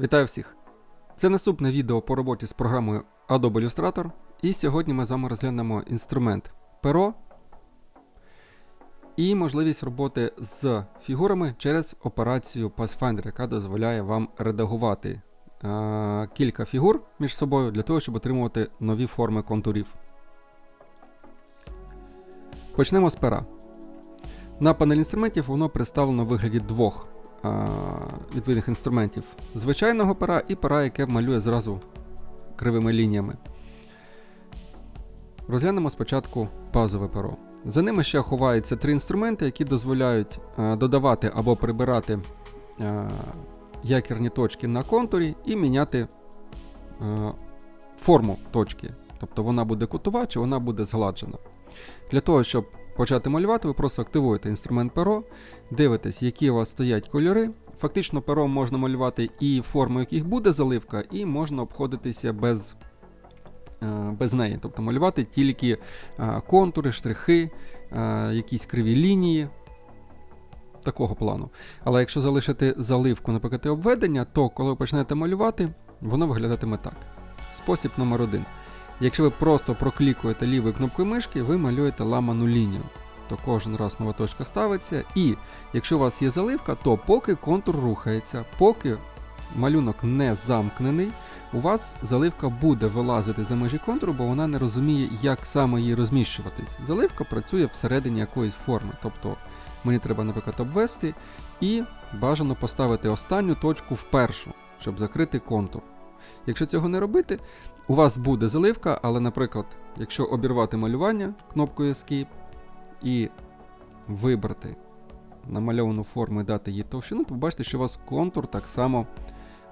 Вітаю всіх! Це наступне відео по роботі з програмою Adobe Illustrator. І сьогодні ми з вами розглянемо інструмент перо і можливість роботи з фігурами через операцію Pathfinder, яка дозволяє вам редагувати е, кілька фігур між собою для того, щоб отримувати нові форми контурів. Почнемо з пера. На панелі інструментів воно представлено в вигляді двох відповідних інструментів звичайного пера і пера, яке малює зразу кривими лініями. Розглянемо спочатку базове перо. За ними ще ховаються три інструменти, які дозволяють а, додавати або прибирати а, якірні точки на контурі і міняти форму точки. Тобто вона буде кутова чи вона буде згладжена. Для того, щоб почати малювати, ви просто активуєте інструмент перо, дивитесь, які у вас стоять кольори. Фактично, пером можна малювати і форму, яких буде заливка, і можна обходитися без е, без неї. Тобто малювати тільки е, контури, штрихи, е, якісь криві лінії. Такого плану. Але якщо залишити заливку, наприклад, і обведення, то коли ви почнете малювати, воно виглядатиме так. Спосіб номер один. Якщо ви просто проклікуєте лівою кнопкою мишки, ви малюєте ламану лінію. То кожен раз нова точка ставиться. І якщо у вас є заливка, то поки контур рухається, поки малюнок не замкнений, у вас заливка буде вилазити за межі контуру, бо вона не розуміє, як саме її розміщуватись. Заливка працює всередині якоїсь форми. Тобто мені треба, наприклад, обвести і бажано поставити останню точку в першу, щоб закрити контур. Якщо цього не робити, у вас буде заливка, але, наприклад, якщо обірвати малювання кнопкою Escape і вибрати намальовану форму і дати їй товщину, то ви що у вас контур так само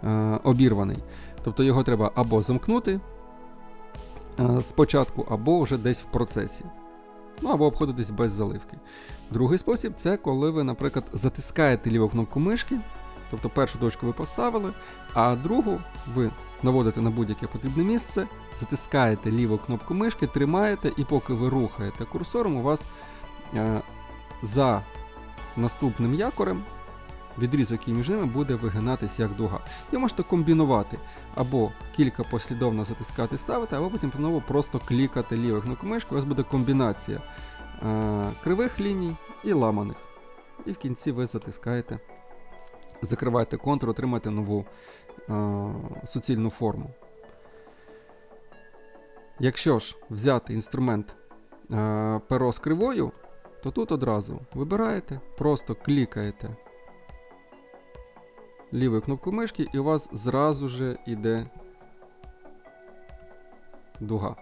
е, обірваний. Тобто його треба або замкнути е, спочатку, або вже десь в процесі. Ну, або обходитись без заливки. Другий спосіб це коли ви, наприклад, затискаєте ліву кнопку мишки. Тобто першу точку ви поставили, а другу ви наводите на будь-яке потрібне місце, затискаєте ліву кнопку мишки, тримаєте, і поки ви рухаєте курсором, у вас е, за наступним якорем відрізок який між ними буде вигинатися як дуга. І можете комбінувати або кілька послідовно затискати, ставити, або потім знову просто клікати лівою кнопкою мишки. У вас буде комбінація е, кривих ліній і ламаних. І в кінці ви затискаєте закриваєте контур, отримаєте нову е, суцільну форму. Якщо ж взяти інструмент е, перо з кривою, то тут одразу вибираєте, просто клікаєте лівою кнопкою мишки, і у вас зразу же йде дуга.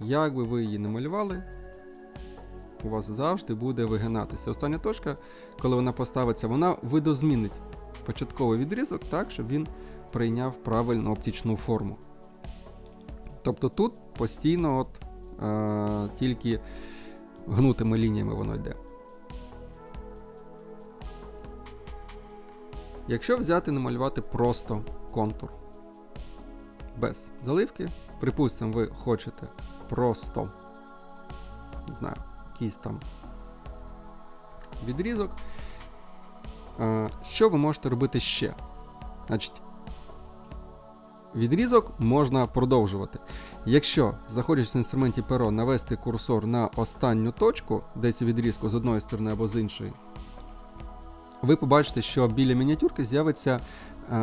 Як би ви її не малювали, у вас завжди буде вигинатися. Остання точка, коли вона поставиться, вона видозмінить початковий відрізок так, щоб він прийняв правильну оптичну форму. Тобто тут постійно от, е, тільки гнутими лініями воно йде. Якщо взяти намалювати просто контур без заливки, припустимо, ви хочете просто не знаю, якийсь там відрізок. Що ви можете робити ще? Значить, Відрізок можна продовжувати. Якщо, знаходячись в інструменті перо, навести курсор на останню точку, десь у відрізку з одної сторони або з іншої, ви побачите, що біля мініатюрки з'явиться е,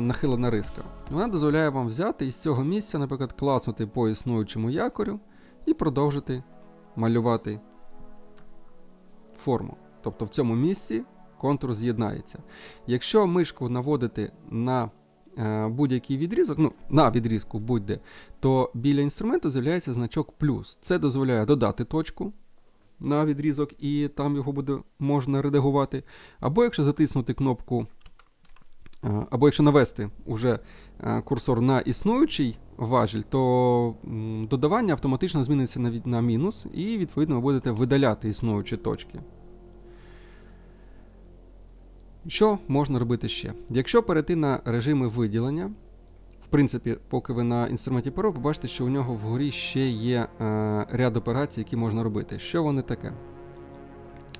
нахилена риска. Вона дозволяє вам взяти із цього місця, наприклад, класнути по існуючому якорю і продовжити малювати форму. Тобто в цьому місці контур з'єднається. Якщо мишку наводити на е, будь-який відрізок, ну, на відрізку будь-де, то біля інструменту з'являється значок плюс. Це дозволяє додати точку на відрізок, і там його буде можна редагувати. Або якщо затиснути кнопку, е, або якщо навести уже е, курсор на існуючий важіль, то додавання автоматично зміниться на, на мінус, і відповідно ви будете видаляти існуючі точки. Що можна робити ще? Якщо перейти на режими виділення, в принципі, поки ви на інструменті перо, побачите, що у нього вгорі ще є е, ряд операцій, які можна робити. Що вони таке?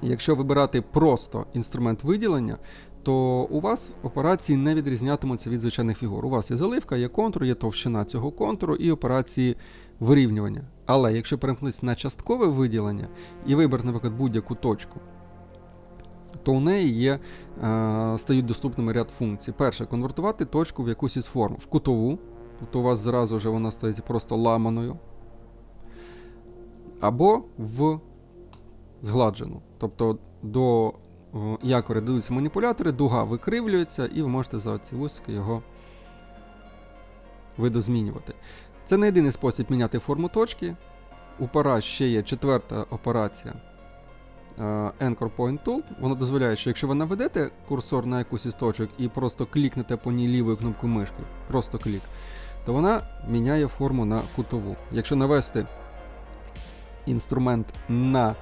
Якщо вибирати просто інструмент виділення, то у вас операції не відрізнятимуться від звичайних фігур. У вас є заливка, є контур, є товщина цього контуру і операції вирівнювання. Але якщо перемкнутися на часткове виділення і вибрати, наприклад, будь-яку точку, то у неї є, е, стають доступними ряд функцій. Перше, конвертувати точку в якусь із форм, в кутову, тобто у вас зразу вже вона стає просто ламаною, або в згладжену. Тобто до е, якоря дадуться маніпулятори, дуга викривлюється, і ви можете за ці вусики його видозмінювати. Це не єдиний спосіб міняти форму точки. У пара ще є четверта операція Anchor Point Tool. Вона дозволяє, що якщо ви наведете курсор на якусь із точок і просто клікнете по ній лівою кнопкою мишки, просто клік, то вона міняє форму на кутову. Якщо навести інструмент на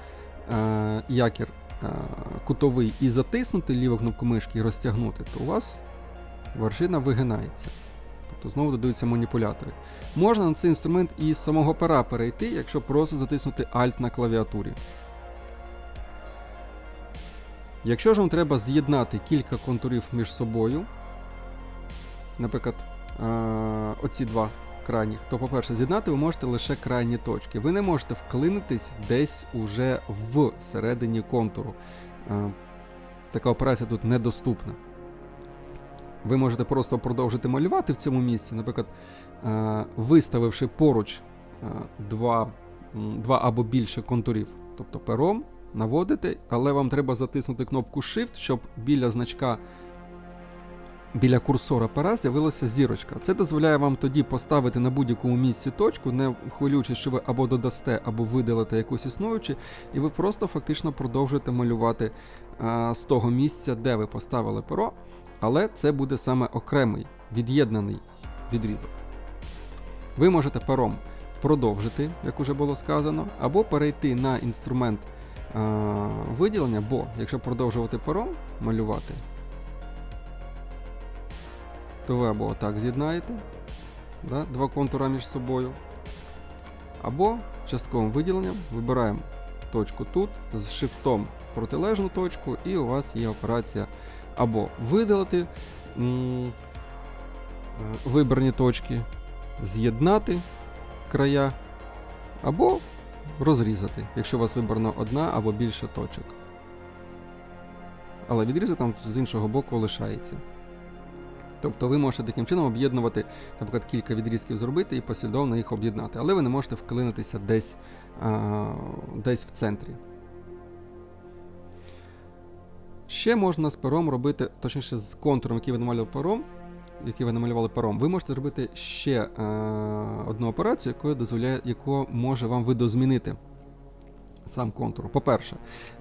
е, якір е, кутовий і затиснути ліву кнопку мишки і розтягнути, то у вас вершина вигинається. Тобто знову додаються маніпулятори. Можна на цей інструмент і з самого пера перейти, якщо просто затиснути Alt на клавіатурі. Якщо ж вам треба з'єднати кілька контурів між собою, наприклад, е, оці два крайніх, то, по-перше, з'єднати ви можете лише крайні точки. Ви не можете вклинитись десь уже в середині контуру. Е, Така операція тут недоступна. Ви можете просто продовжити малювати в цьому місці, наприклад, е, виставивши поруч два, два або більше контурів, тобто пером наводите, але вам треба затиснути кнопку Shift, щоб біля значка, біля курсора пера з'явилася зірочка. Це дозволяє вам тоді поставити на будь-якому місці точку, не хвилюючись, що ви або додасте, або видалите якусь існуючу, і ви просто фактично продовжуєте малювати е, з того місця, де ви поставили перо, але це буде саме окремий від'єднаний відрізок. Ви можете пером продовжити, як уже було сказано, або перейти на інструмент виділення, бо якщо продовжувати пером малювати, то ви або отак з'єднаєте да, два контура між собою, або частковим виділенням вибираємо точку тут, з шифтом протилежну точку, і у вас є операція. Або видалити м, е, вибрані точки, з'єднати края, або розрізати, якщо у вас вибрано одна або більше точок. Але відрізок там з іншого боку лишається. Тобто ви можете таким чином об'єднувати, наприклад, кілька відрізків зробити і послідовно їх об'єднати, але ви не можете вклинитися десь, а, десь в центрі. Ще можна з пером робити, точніше з контуром, який ви намалювали пером, який ви намалювали пером, ви можете зробити ще е, одну операцію, яку дозволяє, яку може вам видозмінити сам контур. По-перше,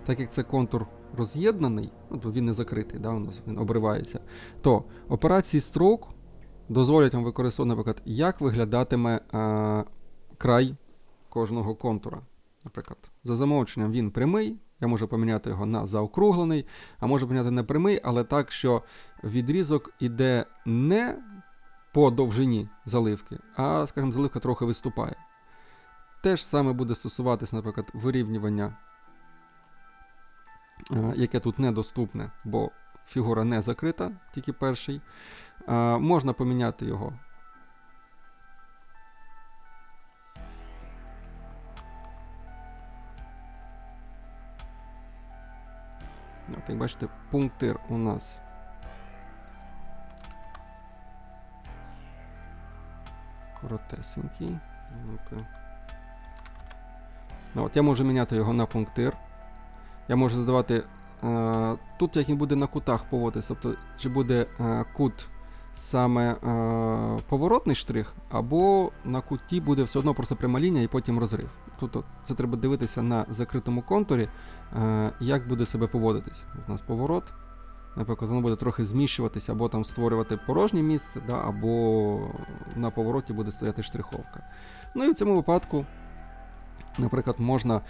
так як це контур роз'єднаний, ну, він не закритий, да, у нас він обривається, то операції stroke дозволять вам використовувати, наприклад, як виглядатиме е, край кожного контура. Наприклад, за замовченням він прямий, я можу поміняти його на заокруглений, а можу поміняти на прямий, але так, що відрізок іде не по довжині заливки, а, скажімо, заливка трохи виступає. Те ж саме буде стосуватися, наприклад, вирівнювання, е, яке тут недоступне, бо фігура не закрита, тільки перший. Е, Можна поміняти його. От, як бачите, пунктир у нас коротесенький. Ну-ка. Ну, от Я можу міняти його на пунктир. Я можу задавати. Е, тут як він буде на кутах поводитися, тобто чи буде е, кут саме е, поворотний штрих, або на куті буде все одно просто пряма лінія і потім розрив. Тобто це треба дивитися на закритому контурі, е, як буде себе поводитись. У нас поворот. Наприклад, воно буде трохи зміщуватися, або там створювати порожнє місце, да, або на повороті буде стояти штриховка. Ну і в цьому випадку, наприклад, можна е,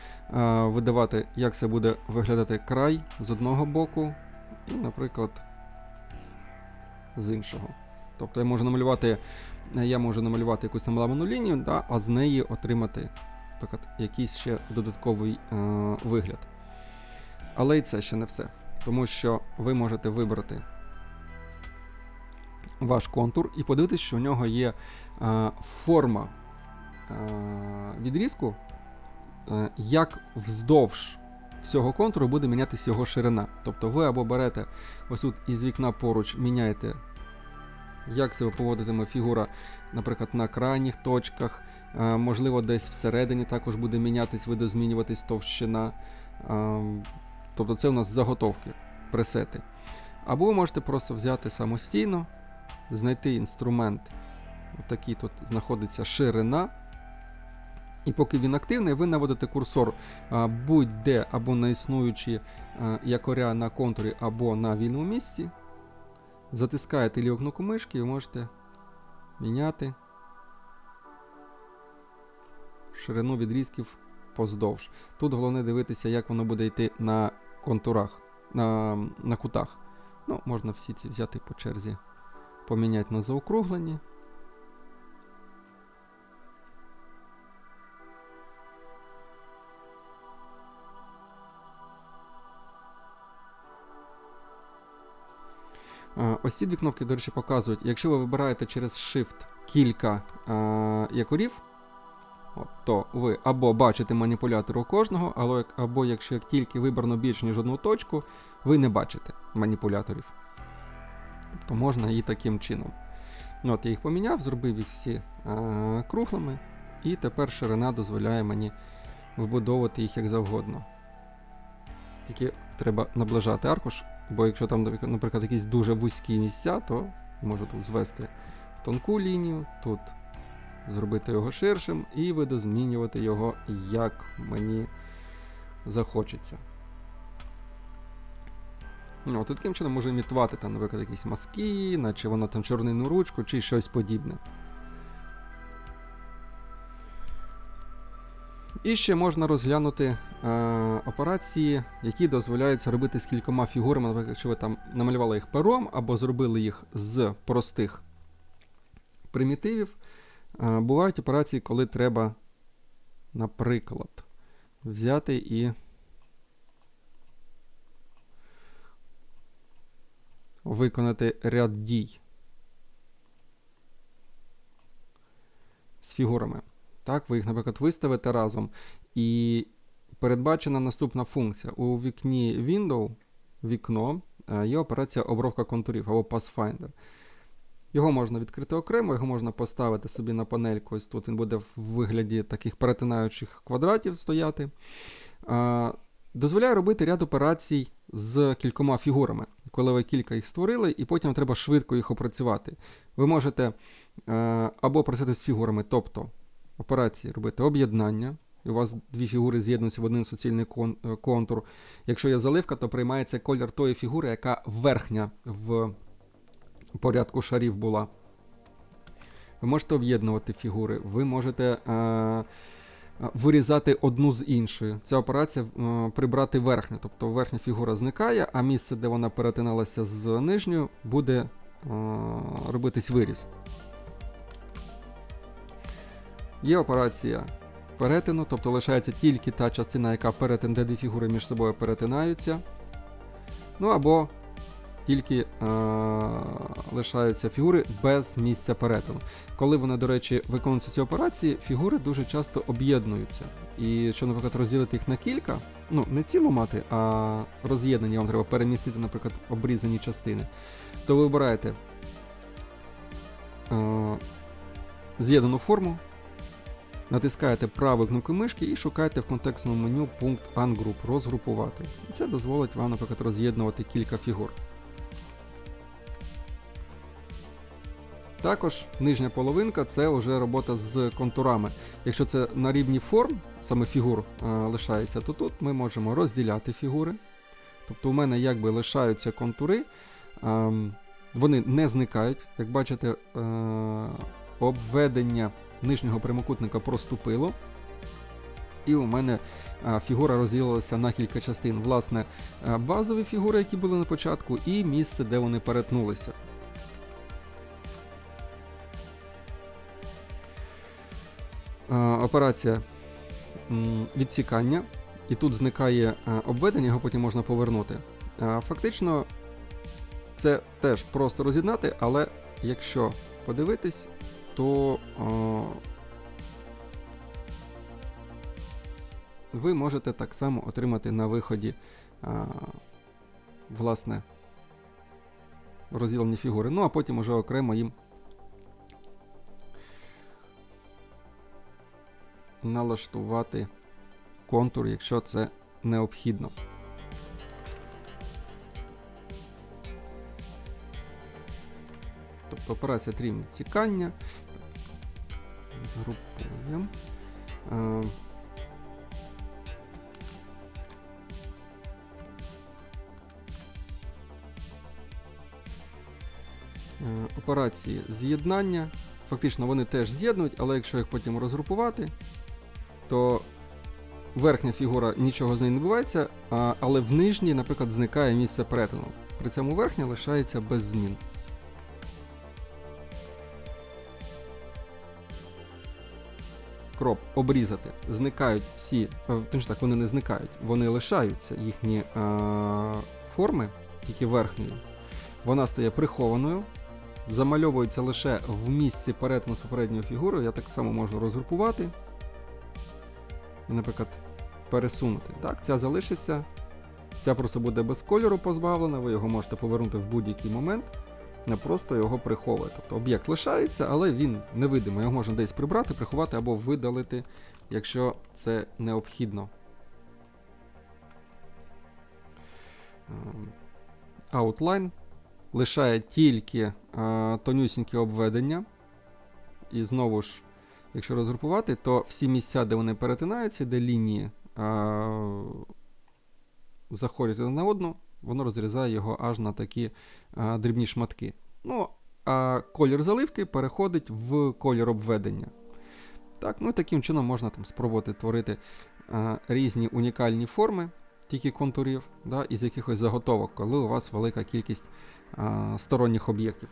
видавати, як це буде виглядати край з одного боку, і, наприклад, з іншого. Тобто я можу намалювати, я можу намалювати якусь там ламану лінію, да, а з неї отримати наприклад, якийсь ще додатковий е, вигляд. Але і це ще не все. Тому що ви можете вибрати ваш контур і подивитись, що в нього є е, форма е, відрізку, е, як вздовж всього контуру буде мінятися його ширина. Тобто ви або берете ось тут із вікна поруч, міняєте, як себе поводитиме фігура, наприклад, на крайніх точках, е, можливо, десь всередині також буде мінятись, видозмінюватись товщина. Тобто це у нас заготовки, пресети. Або ви можете просто взяти самостійно, знайти інструмент. Такий тут знаходиться ширина. І поки він активний, ви наводите курсор будь-де або на існуючі якоря на контурі, або на вільному місці. Затискаєте ліву кнопку мишки і можете міняти ширину відрізків поздовж. Тут головне дивитися, як воно буде йти на контурах, на, на кутах. Ну, можна всі ці взяти по черзі, поміняти на заокруглені. Ось ці дві кнопки, до речі, показують, якщо ви вибираєте через Shift кілька якорів, то ви або бачите маніпулятор у кожного, або, якщо тільки вибрано більше, ніж одну точку, ви не бачите маніпуляторів. Тобто можна і таким чином. Ну, От Я їх поміняв, зробив їх всі е, круглими, і тепер ширина дозволяє мені вбудовувати їх як завгодно. Тільки треба наближати аркуш, бо якщо там, наприклад, якісь дуже вузькі місця, то можу тут звести тонку лінію, тут зробити його ширшим і видозмінювати його як мені захочеться. Ну, от таким чином можу імітувати, там, наприклад, якісь маски, наче воно там чорнину ручку чи щось подібне. І ще можна розглянути е, операції, які дозволяються робити з кількома фігурами, наприклад, якщо ви там намалювали їх пером або зробили їх з простих примітивів. Бувають операції, коли треба, наприклад, взяти і виконати ряд дій з фігурами. Так, ви їх, наприклад, виставите разом. І передбачена наступна функція. У вікні Window вікно е, є операція обробка контурів або Pathfinder. Його можна відкрити окремо, його можна поставити собі на панельку. Ось тут він буде в вигляді таких перетинаючих квадратів стояти. Дозволяє робити ряд операцій з кількома фігурами, коли ви кілька їх створили, і потім треба швидко їх опрацювати. Ви можете е, або працювати з фігурами, тобто операції робити об'єднання. І у вас дві фігури з'єднуються в один суцільний кон контур. Якщо є заливка, то приймається колір тої фігури, яка верхня в порядку шарів була. Ви можете об'єднувати фігури, ви можете е, вирізати одну з іншою. Ця операція е, прибрати верхню. Тобто верхня фігура зникає, а місце, де вона перетиналася з нижньою, буде е, робитись виріз. Є операція перетину, тобто лишається тільки та частина, яка перетин, де дві фігури між собою перетинаються. Ну або тільки е, лишаються фігури без місця перетину. Коли вони, до речі, виконуються ці операції, фігури дуже часто об'єднуються. І що, наприклад, розділити їх на кілька, ну, не цілу мати, а роз'єднані вам треба перемістити, наприклад, обрізані частини, то ви вибираєте е, з'єднану форму. Натискаєте правою кнопкою мишки і шукаєте в контекстному меню пункт Ungroup розгрупувати. Це дозволить вам, наприклад, роз'єднувати кілька фігур. Також нижня половинка це вже робота з контурами. Якщо це на рівні форм, саме фігур е, лишається, то тут ми можемо розділяти фігури. Тобто у мене якби лишаються контури, е, вони не зникають. Як бачите, е, обведення нижнього прямокутника проступило. І у мене а, фігура розділилася на кілька частин. Власне, базові фігури, які були на початку, і місце, де вони перетнулися. Операція відсікання. І тут зникає обведення, його потім можна повернути. Фактично, це теж просто роз'єднати, але якщо подивитись, то ви можете так само отримати на виході власне розділені фігури. Ну а потім уже окремо їм налаштувати контур, якщо це необхідно. Тобто операція трім тікання. Згрупуємо. Е, е, Операції з'єднання. Фактично вони теж з'єднують, але якщо їх потім розгрупувати, то верхня фігура нічого з нею не відбувається, а, але в нижній, наприклад, зникає місце перетину. При цьому верхня лишається без змін. Кроп обрізати. Зникають всі, е, точніше так, вони не зникають, вони лишаються їхні е, форми, тільки верхньої. Вона стає прихованою, замальовується лише в місці перетину з попередньою фігурою. Я так само можу розгрупувати і, наприклад, пересунути. Так, ця залишиться. Ця просто буде без кольору позбавлена, ви його можете повернути в будь-який момент, не просто його приховує. Тобто об'єкт лишається, але він невидимий. Його можна десь прибрати, приховати або видалити, якщо це необхідно. Ем, Outline лишає тільки е, тонюсіньке обведення. І знову ж, якщо розгрупувати, то всі місця, де вони перетинаються, де лінії е, заходять одна на одну, воно розрізає його аж на такі е, дрібні шматки. Ну, а колір заливки переходить в колір обведення. Так, ну і таким чином можна там спробувати творити е, різні унікальні форми, тільки контурів, да, із якихось заготовок, коли у вас велика кількість е, сторонніх об'єктів.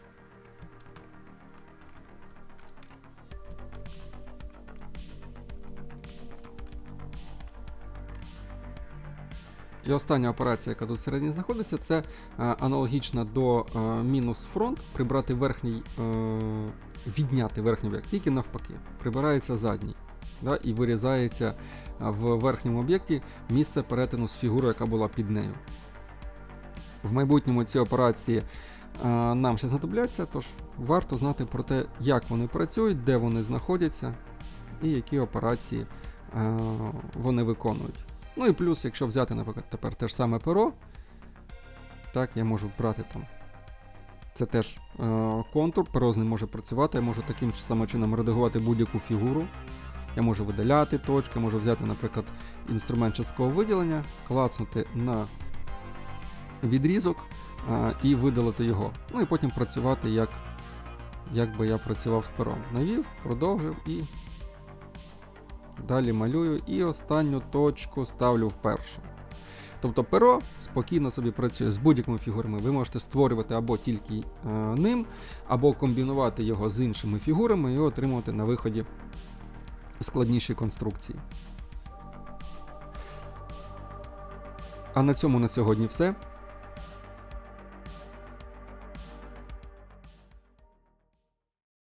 І остання операція, яка тут всередині знаходиться, це е, аналогічна до е, мінус фронт, прибрати верхній, е, відняти верхній об'єкт, тільки навпаки. Прибирається задній. Да, і вирізається в верхньому об'єкті місце перетину з фігурою, яка була під нею. В майбутньому ці операції нам ще знадобляться, тож варто знати про те, як вони працюють, де вони знаходяться і які операції вони виконують. Ну і плюс, якщо взяти, наприклад, тепер те ж саме перо, так, я можу брати там. Це теж е, контур, перо з ним може працювати, я можу таким самим чином редагувати будь-яку фігуру. Я можу видаляти точки, можу взяти, наприклад, інструмент часткового виділення, клацнути на відрізок е, і видалити його. Ну і потім працювати, як, як би я працював з пером. Навів, продовжив і Далі малюю і останню точку ставлю вперше. Тобто перо спокійно собі працює з будь-якими фігурами. Ви можете створювати або тільки е, ним, або комбінувати його з іншими фігурами і отримувати на виході складніші конструкції. А на цьому на сьогодні все.